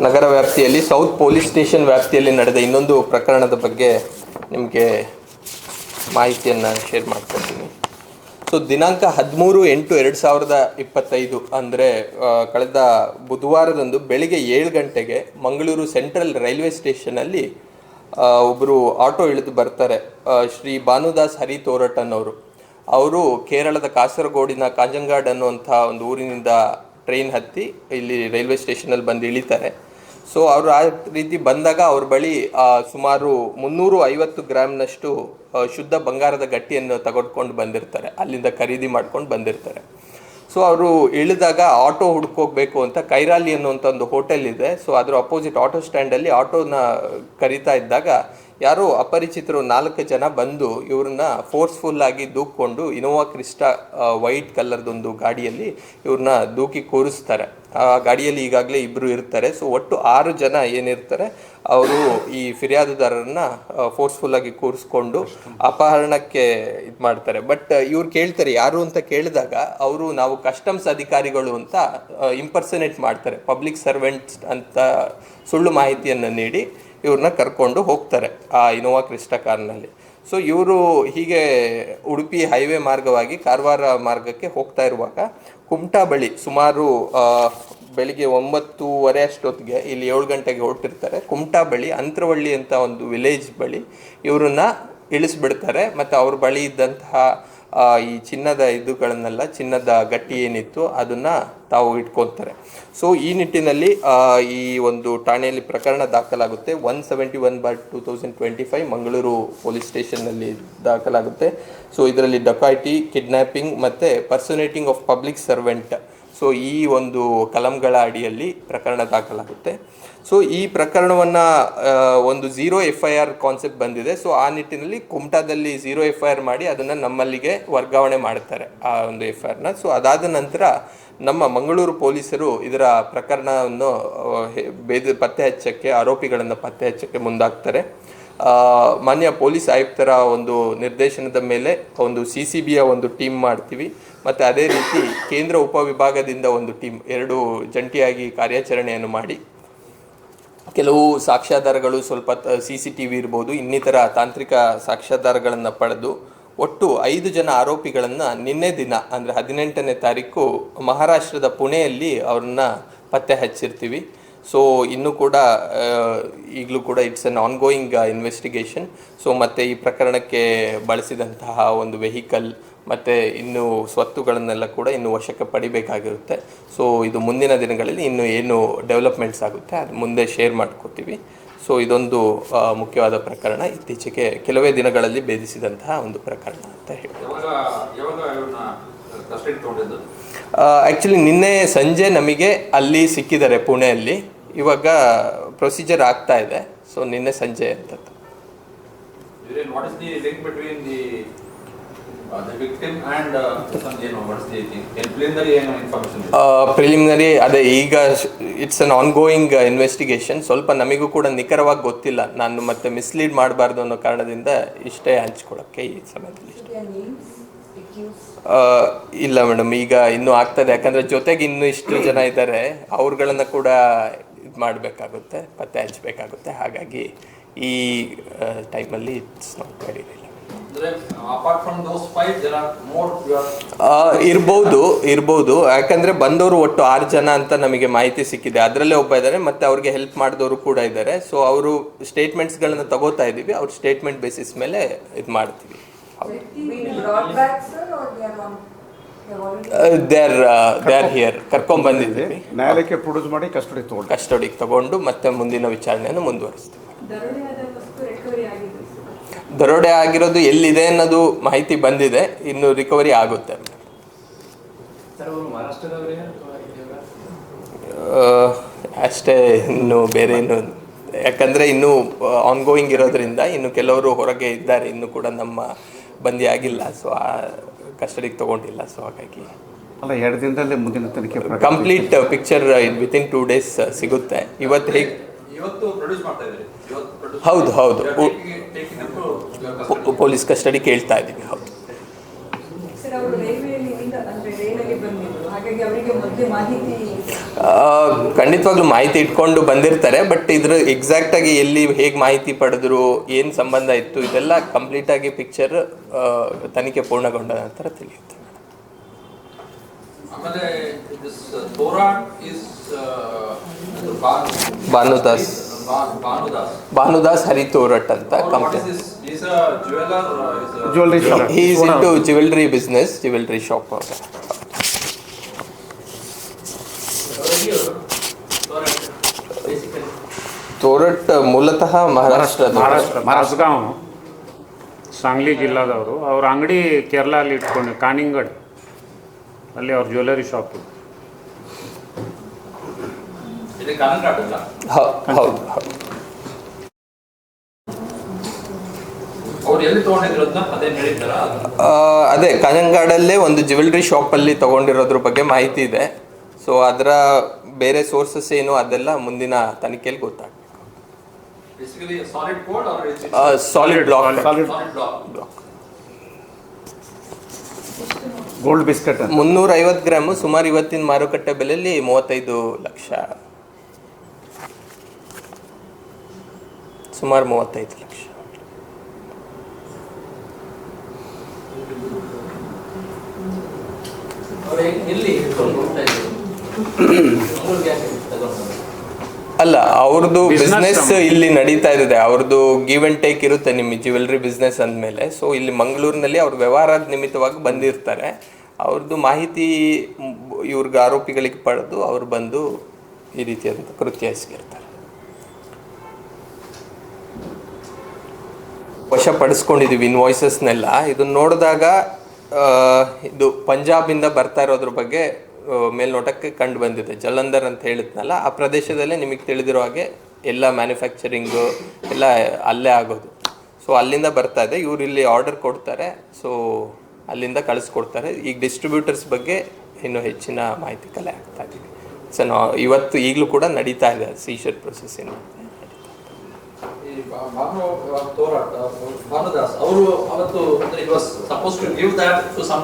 ನಗರ ವ್ಯಾಪ್ತಿಯಲ್ಲಿ, south police station ವ್ಯಾಪ್ತಿಯಲ್ಲಿ ನಡೆದ ಇನ್ನೊಂದು ಪ್ರಕರಣದ ಬಗ್ಗೆ ನಿಮಗೆ ಮಾಹಿತಿಯನ್ನು ಶೇರ್ ಮಾಡ್ಕೊತೀನಿ ಸೊ, ದಿನಾಂಕ ಹದಿಮೂರು ಎಂಟು ಎರಡು ಸಾವಿರದ ಇಪ್ಪತ್ತೈದು ಅಂದರೆ ಕಳೆದ ಬುಧವಾರದಂದು ಬೆಳಿಗ್ಗೆ ಏಳು ಗಂಟೆಗೆ ಮಂಗಳೂರು ಸೆಂಟ್ರಲ್ ರೈಲ್ವೆ ಸ್ಟೇಷನಲ್ಲಿ ಒಬ್ಬರು ಆಟೋ ಇಳಿದು ಬರ್ತಾರೆ ಶ್ರೀ ಭಾನುದಾಸ್ ಹರಿ ತೋರಟನ್ ಅವರು. ಅವರು ಕೇರಳದ ಕಾಸರಗೋಡಿನ ಕಾಂಜಂಗಾಡ್ ಅನ್ನುವಂಥ ಒಂದು ಊರಿನಿಂದ ಟ್ರೈನ್ ಹತ್ತಿ ಇಲ್ಲಿ ರೈಲ್ವೆ ಸ್ಟೇಷನಲ್ಲಿ ಬಂದು ಇಳಿತಾರೆ. ಸೊ ಅವರು ಆ ರೀತಿ ಬಂದಾಗ ಅವ್ರ ಬಳಿ ಸುಮಾರು ಮುನ್ನೂರು ಐವತ್ತು ಗ್ರಾಮ್ನಷ್ಟು ಶುದ್ಧ ಬಂಗಾರದ ಗಟ್ಟಿಯನ್ನು ತಗೊಂಡ್ಕೊಂಡು ಬಂದಿರ್ತಾರೆ. ಅಲ್ಲಿಂದ ಖರೀದಿ ಮಾಡ್ಕೊಂಡು ಬಂದಿರ್ತಾರೆ. ಸೊ ಅವರು ಇಳಿದಾಗ ಆಟೋ ಹುಡ್ಕೋಗ್ಬೇಕು ಅಂತ ಕೈರಾಲಿ ಅನ್ನುವಂಥ ಒಂದು ಹೋಟೆಲ್ ಇದೆ. ಸೊ ಅದರ ಅಪೋಸಿಟ್ ಆಟೋ ಸ್ಟ್ಯಾಂಡಲ್ಲಿ ಆಟೋನ ಕರೀತಾ ಇದ್ದಾಗ ಯಾರೋ ಅಪರಿಚಿತರು ನಾಲ್ಕು ಜನ ಬಂದು ಇವ್ರನ್ನ ಫೋರ್ಸ್ಫುಲ್ ಆಗಿ ದೂಕ್ಕೊಂಡು ಇನೋವಾ ಕ್ರಿಸ್ಟಾ ವೈಟ್ ಕಲರ್ದೊಂದು ಗಾಡಿಯಲ್ಲಿ ಇವ್ರನ್ನ ದೂಕಿ ಕೂರಿಸ್ತಾರೆ. ಆ ಗಾಡಿಯಲ್ಲಿ ಈಗಾಗಲೇ ಇಬ್ಬರು ಇರ್ತಾರೆ. ಸೊ ಒಟ್ಟು ಆರು ಜನ ಏನಿರ್ತಾರೆ, ಅವರು ಈ ಫಿರ್ಯಾದುದಾರರನ್ನ ಫೋರ್ಸ್ಫುಲ್ ಆಗಿ ಕೂರಿಸ್ಕೊಂಡು ಅಪಹರಣಕ್ಕೆ ಇದು ಮಾಡ್ತಾರೆ. ಬಟ್ ಇವ್ರು ಕೇಳ್ತಾರೆ, ಯಾರು ಅಂತ ಕೇಳಿದಾಗ ಅವರು ನಾವು ಕಸ್ಟಮ್ಸ್ ಅಧಿಕಾರಿಗಳು ಅಂತ ಇಂಪರ್ಸನೇಟ್ ಮಾಡ್ತಾರೆ. ಪಬ್ಲಿಕ್ ಸರ್ವೆಂಟ್ಸ್ ಅಂತ ಸುಳ್ಳು ಮಾಹಿತಿಯನ್ನು ನೀಡಿ ಇವ್ರನ್ನ ಕರ್ಕೊಂಡು ಹೋಗ್ತಾರೆ ಆ ಇನೋವಾ ಕ್ರಿಸ್ಟಾ ಕಾರ್ನಲ್ಲಿ. ಸೊ ಇವರು ಹೀಗೆ ಉಡುಪಿ ಹೈವೇ ಮಾರ್ಗವಾಗಿ ಕಾರವಾರ ಮಾರ್ಗಕ್ಕೆ ಹೋಗ್ತಾ ಇರುವಾಗ ಕುಮಟಾ ಬಳಿ ಸುಮಾರು ಬೆಳಿಗ್ಗೆ ಒಂಬತ್ತೂವರೆ ಅಷ್ಟೊತ್ತಿಗೆ ಇಲ್ಲಿ ಏಳು ಗಂಟೆಗೆ ಹೊರಟಿರ್ತಾರೆ. ಕುಮಟಾ ಬಳಿ ಅಂತ್ರವಳ್ಳಿ ಅಂತ ಒಂದು ವಿಲೇಜ್ ಬಳಿ ಇವರನ್ನ ಇಳಿಸ್ಬಿಡ್ತಾರೆ. ಮತ್ತು ಅವ್ರ ಬಳಿ ಇದ್ದಂತಹ ಈ ಚಿನ್ನದ ಇದುಗಳನ್ನೆಲ್ಲ ಚಿನ್ನದ ಗಟ್ಟಿ ಏನಿತ್ತು ಅದನ್ನ ತಾವು ಇಟ್ಕೊತಾರೆ. ಸೊ ಈ ನಿಟ್ಟಿನಲ್ಲಿ ಆ, ಈ ಒಂದು ಠಾಣೆಯಲ್ಲಿ ಪ್ರಕರಣ ದಾಖಲಾಗುತ್ತೆ. One seventy one bar two thousand twenty five Mangaluru police ಸ್ಟೇಷನ್ನಲ್ಲಿ ದಾಖಲಾಗುತ್ತೆ. ಸೊ ಇದರಲ್ಲಿ ಡಕಾಯಿಟಿ ಕಿಡ್ನ್ಯಾಪಿಂಗ್ ಮತ್ತು impersonating of public servant so ಈ ಒಂದು ಕಲಂಗಳ ಅಡಿಯಲ್ಲಿ ಪ್ರಕರಣ ದಾಖಲಾಗುತ್ತೆ. ಸೊ ಈ ಪ್ರಕರಣವನ್ನು ಒಂದು zero F I R concept ಬಂದಿದೆ. ಸೊ ಆ ನಿಟ್ಟಿನಲ್ಲಿ ಕುಮಟಾದಲ್ಲಿ ಝೀರೋ ಎಫ್ ಐ ಆರ್ ಮಾಡಿ ಅದನ್ನು ನಮ್ಮಲ್ಲಿಗೆ ವರ್ಗಾವಣೆ ಮಾಡ್ತಾರೆ, ಆ ಒಂದು ಎಫ್ ಐ ಆರ್ನ ಸೊ ಅದಾದ ನಂತರ ನಮ್ಮ ಮಂಗಳೂರು ಪೊಲೀಸರು ಇದರ ಪ್ರಕರಣವನ್ನು ಬೇದ ಪತ್ತೆ ಹಚ್ಚಕ್ಕೆ ಆರೋಪಿಗಳನ್ನು ಪತ್ತೆ ಹಚ್ಚಕ್ಕೆ ಮುಂದಾಗ್ತಾರೆ. ಮಾನ್ಯ ಪೊಲೀಸ್ ಆಯುಕ್ತರ ಒಂದು ನಿರ್ದೇಶನದ ಮೇಲೆ ಒಂದು ಸಿ ಸಿ ಬಿಯ ಒಂದು ಟೀಮ್ ಮಾಡ್ತೀವಿ. ಮತ್ತು ಅದೇ ರೀತಿ ಕೇಂದ್ರ ಉಪವಿಭಾಗದಿಂದ ಒಂದು ಟೀಮ್, ಎರಡು ಜಂಟಿಯಾಗಿ ಕಾರ್ಯಾಚರಣೆಯನ್ನು ಮಾಡಿ. ಕೆಲವು ಸಾಕ್ಷ್ಯಾಧಾರಗಳು ಸ್ವಲ್ಪ ಸಿ ಸಿ ಟಿ ವಿ ಇರ್ಬೋದು, ಇನ್ನಿತರ ತಾಂತ್ರಿಕ ಸಾಕ್ಷ್ಯಾಧಾರಗಳನ್ನು ಪಡೆದು ಒಟ್ಟು ಐದು ಜನ ಆರೋಪಿಗಳನ್ನು ನಿನ್ನೆ ದಿನ, ಅಂದರೆ ಹದಿನೆಂಟನೇ ತಾರೀಕು ಮಹಾರಾಷ್ಟ್ರದ ಪುಣೆಯಲ್ಲಿ ಅವ್ರನ್ನ ಪತ್ತೆ ಹಚ್ಚಿರ್ತೀವಿ. ಸೊ ಇನ್ನೂ ಕೂಡ ಈಗಲೂ ಕೂಡ it's an ongoing investigation so ಮತ್ತು ಈ ಪ್ರಕರಣಕ್ಕೆ ಬಳಸಿದಂತಹ ಒಂದು ವೆಹಿಕಲ್ ಮತ್ತು ಇನ್ನು ಸ್ವತ್ತುಗಳನ್ನೆಲ್ಲ ಕೂಡ ಇನ್ನು ವಶಕ್ಕೆ ಪಡಿಬೇಕಾಗಿರುತ್ತೆ. ಸೊ ಇದು ಮುಂದಿನ ದಿನಗಳಲ್ಲಿ ಇನ್ನು ಏನು ಡೆವಲಪ್ಮೆಂಟ್ಸ್ ಆಗುತ್ತೆ, ಅದು ಮುಂದೆ ಶೇರ್ ಮಾಡ್ಕೋತೀವಿ. ಸೊ ಇದೊಂದು ಮುಖ್ಯವಾದ ಪ್ರಕರಣ. ಇತ್ತೀಚೆಗೆ ಕೆಲವೇ ದಿನಗಳಲ್ಲಿ ಭೇದಿಸಿದಂತಹ ಒಂದು ಪ್ರಕರಣ ಅಂತ ಹೇಳಿ ಆ್ಯಕ್ಚುಲಿ ನಿನ್ನೆ ಸಂಜೆ ನಮಗೆ ಅಲ್ಲಿ ಸಿಕ್ಕಿದ್ದಾರೆ ಪುಣೆಯಲ್ಲಿ. ಇವಾಗ ಪ್ರೊಸೀಜರ್ ಆಗ್ತಾ ಇದೆ. ಸೊ ನಿನ್ನೆ ಸಂಜೆ ಅಂತ ಇವ್ರೇನ್ what is the link between the the victim and ಏನು ವಾಟ್ ಇಸ್ ದಿ ಥಿಂಗ್ ಏನ್ ಪ್ಲೇನ್ದಲ್ಲಿ ಏನು ಇನ್ಫಾರ್ಮೇಶನ್ ಪ್ರಿಲಿಮಿನರಿ ಅದೇ ಈಗ it's an on going investigation ಸ್ವಲ್ಪ ನಮಗೂ ಕೂಡ ನಿಖರವಾಗಿ ಗೊತ್ತಿಲ್ಲ. ನಾನು ಮತ್ತೆ ಮಿಸ್ಲೀಡ್ ಮಾಡಬಾರ್ದು ಅನ್ನೋ ಕಾರಣದಿಂದ ಇಷ್ಟೇ ಹಂಚ್ಕೊಳಕ್ಕೆ ಈ ಸಮಯದಲ್ಲಿ. ಇಷ್ಟ ಇಲ್ಲ ಮೇಡಮ್ ಈಗ ಇನ್ನೂ ಆಗ್ತದೆ. ಯಾಕಂದ್ರೆ ಜೊತೆಗೆ ಇನ್ನೂ ಇಷ್ಟು ಜನ ಇದ್ದಾರೆ. ಅವ್ರುಗಳನ್ನ ಕೂಡ ಇದು ಮಾಡಬೇಕಾಗುತ್ತೆ ಪತ್ತೆ ಹಚ್ಚಬೇಕಾಗುತ್ತೆ ಹಾಗಾಗಿ ಈ ಟೈಮಲ್ಲಿ ಇಟ್ಸ್ ನಾಟ್ ವೆರಿ ಇರ್ಬೋದು ಇರ್ಬೋದು. ಯಾಕಂದ್ರೆ ಬಂದವರು ಒಟ್ಟು ಆರು ಜನ ಅಂತ ನಮಗೆ ಮಾಹಿತಿ ಸಿಕ್ಕಿದೆ. ಅದರಲ್ಲೇ ಒಬ್ಬ ಇದ್ದಾರೆ ಮತ್ತೆ ಅವ್ರಿಗೆ ಹೆಲ್ಪ್ ಮಾಡಿದವರು ಕೂಡ ಇದ್ದಾರೆ ಸೊ ಅವರು ಸ್ಟೇಟ್ಮೆಂಟ್ಸ್ಗಳನ್ನ ತಗೋತಾ ಇದ್ದೀವಿ ಅವ್ರ ಸ್ಟೇಟ್ಮೆಂಟ್ ಬೇಸಿಸ್ ಮೇಲೆ ಇದು ಮಾಡ್ತೀವಿ. There back, sir, or they are on, they are already? They are they are here ಕರ್ಕೊಂಡ್ ಬಂದಿದ್ದೀವಿ ನ್ಯಾಯಾಲಯಕ್ಕೆ ಪ್ರೊಡ್ಯೂಸ್ ಮಾಡಿ ಕಸ್ಟಡಿ ತಗೊಂಡು. ಕಸ್ಟಡಿಗೆ ತಗೊಂಡು ಮತ್ತೆ ಮುಂದಿನ ವಿಚಾರಣೆಯನ್ನು ಮುಂದುವರಿಸ್ತೀವಿ ದರೋಡೆಯಾದ ವಸ್ತು ರಿಕವರಿ ಆಗಿದೆ ಸರ್. ದರೋಡೆ ಆಗಿರೋದು ಎಲ್ಲಿದೆ ಅನ್ನೋದು ಮಾಹಿತಿ ಬಂದಿದೆ. ಇನ್ನು ರಿಕವರಿ ಆಗುತ್ತೆ. ಸರ್ ಅವರು ಮಹಾರಾಷ್ಟ್ರದವರೇ ಅಥವಾ ಆ, ಅಷ್ಟೇ ಇನ್ನು ಬೇರೆ ಇನ್ನು ಯಾಕಂದ್ರೆ ಇನ್ನು ಆನ್ಗೋಯಿಂಗ್ ಇರೋದ್ರಿಂದ ಇನ್ನು ಕೆಲವರು ಹೊರಗೆ ಇದ್ದಾರೆ. ಇನ್ನು ಕೂಡ ನಮ್ಮ ಬಂದಿ ಆಗಿಲ್ಲ ಸೊ ಆ ಕಸ್ಟಡಿಗೆ ತಗೊಂಡಿಲ್ಲ ಸೊ ಹಾಗಾಗಿ ಅಲ್ಲ ಎರಡು ದಿನದಲ್ಲಿ ಮುಂದಿನ ತನಿಖೆ complete picture within two days ಸಿಗುತ್ತೆ. ಇವತ್ತು ಹೇಗೆ ಹೌದು, ಹೌದು. Custody. ಪೊಲೀಸ್ ಕಸ್ಟಡಿ ಕೇಳ್ತಾ ಇದ್ದೀವಿ ಹೌದು. ಸರ್ ಅವರು ರೈಲ್ವೆಯಲ್ಲಿ ಇಂದ ಅಂದ್ರೆ ರೈಲಲ್ಲಿ ಬಂದಿದ್ರು. ಹಾಗಾಗಿ ಅವರಿಗೆ ಮೊದಲೇ ಮಾಹಿತಿ ಖಂಡಿತವಾಗ್ಲೂ ಮಾಹಿತಿ ಇಟ್ಕೊಂಡು ಬಂದಿರ್ತಾರೆ ಬಟ್ ಇದ್ರ ಎಕ್ಸಾಕ್ಟ್ ಆಗಿ ಎಲ್ಲಿ ಹೇಗೆ ಮಾಹಿತಿ ಪಡೆದ್ರು ಏನು ಸಂಬಂಧ ಇತ್ತು ಇದೆಲ್ಲ ಕಂಪ್ಲೀಟ್ ಆಗಿ ಪಿಕ್ಚರ್ ತನಿಖೆ ಪೂರ್ಣಗೊಂಡ ನಂತರ ತಿಳಿಯುತ್ತೆ. ಆಮೇಲೆ ದಿಸ್ ತೋರಾಟ್ ಇಸ್ ಭಾನುದಾಸ್ ಭಾನುದಾಸ್ ಹರಿ ತೋರಟ್ ಅಂತ complete company shop is in to jewellery business jewellery shop Thorat ಮೂಲತಃ ಮಹಾರಾಷ್ಟ್ರ ಮರಸ್ಗಾಂವ್ ಸಾಂಗ್ಲಿ ಜಿಲ್ಲಾದವರು. ಅವ್ರ ಅಂಗಡಿ ಕೇರಳ ಅಲ್ಲಿ ಇಟ್ಕೊಂಡು ಕಾನಿಂಗಡ್. ಅಲ್ಲಿ ಅವ್ರ ಜ್ಯುವೆಲರಿ ಶಾಪ್. ಅದೇ ಕಾನಂಗಾಡಲ್ಲೇ ಒಂದು ಜ್ಯುವೆಲ್ರಿ ಅಲ್ಲಿ ತಗೊಂಡಿರೋದ್ರ ಬಗ್ಗೆ ಮಾಹಿತಿ ಇದೆ. ಸೊ ಅದರ ಬೇರೆ ಸೋರ್ಸಸ್ ಏನು ಅದೆಲ್ಲ ಮುಂದಿನ ತನಿಖೆಯಲ್ಲಿ ಗೊತ್ತಾಗ್ತದೆ. Basically solid code or solid block Solid. Solid block gold biscuit ಅಂತ. ಮುನ್ನೂರ ಐವತ್ತು ಗ್ರಾಮು ಸುಮಾರು ಇವತ್ತಿನ ಮಾರುಕಟ್ಟೆ ಬೆಲೆಯಲ್ಲಿ ಮೂವತ್ತೈದು ಲಕ್ಷ. ಸುಮಾರು ಮೂವತ್ತೈದು ಲಕ್ಷ. ಅವ್ರು ಇಲ್ಲಿ ಹಿಡ್ಕೊಂಡು ಹೋಗ್ತಾ ಇದ್ರು ಅಲ್ಲ ಅವ್ರದ್ದು ಬಿಸ್ನೆಸ್ ಇಲ್ಲಿ ನಡೀತಾ ಇದೆ ಅವ್ರದ್ದು ಗಿವ್ ಅಂಡ್ ಟೇಕ್ ಇರುತ್ತೆ ನಿಮ್ಮ ಜ್ಯುವೆಲ್ರಿ ಬಿಸ್ನೆಸ್ ಅಂದಮೇಲೆ. ಸೊ ಇಲ್ಲಿ ಮಂಗಳೂರಿನಲ್ಲಿ ಅವ್ರ ವ್ಯವಹಾರದ ನಿಮಿತ್ತವಾಗಿ ಬಂದಿರ್ತಾರೆ. ಅವ್ರದ್ದು ಮಾಹಿತಿ ಇವ್ರಿಗೆ ಆರೋಪಿಗಳಿಗೆ ಪಡೆದು ಅವ್ರು ಬಂದು ಈ ರೀತಿಯಾದಂಥ ಕೃತ್ಯ ಎಸಗಿರ್ತಾರೆ. ವಶಪಡಿಸ್ಕೊಂಡಿದ್ದೀವಿ ಇನ್ವಾಯ್ಸಸ್ನೆಲ್ಲ ಇದನ್ನ ನೋಡಿದಾಗ ಇದು ಪಂಜಾಬಿಂದ ಬರ್ತಾ ಇರೋದ್ರ ಬಗ್ಗೆ ಮೇಲ್ನೋಟಕ್ಕೆ ಕಂಡು ಬಂದಿದೆ. ಜಲಂಧರ್ ಅಂತ ಹೇಳಿದ್ನಲ್ಲ, ಆ ಪ್ರದೇಶದಲ್ಲೇ ನಿಮಗೆ ತಿಳಿದಿರೋ ಹಾಗೆ ಎಲ್ಲ ಮ್ಯಾನುಫ್ಯಾಕ್ಚರಿಂಗು ಎಲ್ಲ ಅಲ್ಲೇ ಆಗೋದು. ಸೊ ಅಲ್ಲಿಂದ ಬರ್ತಾ ಇದೆ. ಇವರು ಇಲ್ಲಿ ಆರ್ಡರ್ ಕೊಡ್ತಾರೆ. ಸೊ ಅಲ್ಲಿಂದ ಕಳಿಸ್ಕೊಡ್ತಾರೆ. ಈಗ ಡಿಸ್ಟ್ರಿಬ್ಯೂಟರ್ಸ್ ಬಗ್ಗೆ ಇನ್ನೂ ಹೆಚ್ಚಿನ ಮಾಹಿತಿ ಕಲೆ ಆಗ್ತಾ ಇದೆ. ಸೊ ನಾ ಇವತ್ತು ಈಗಲೂ ಕೂಡ ನಡೀತಾ ಇದೆ ಸೀಶರ್ ಪ್ರೊಸೆಸ್ ಏನು ಅವರು ಅವತ್ತು suppose to give that to some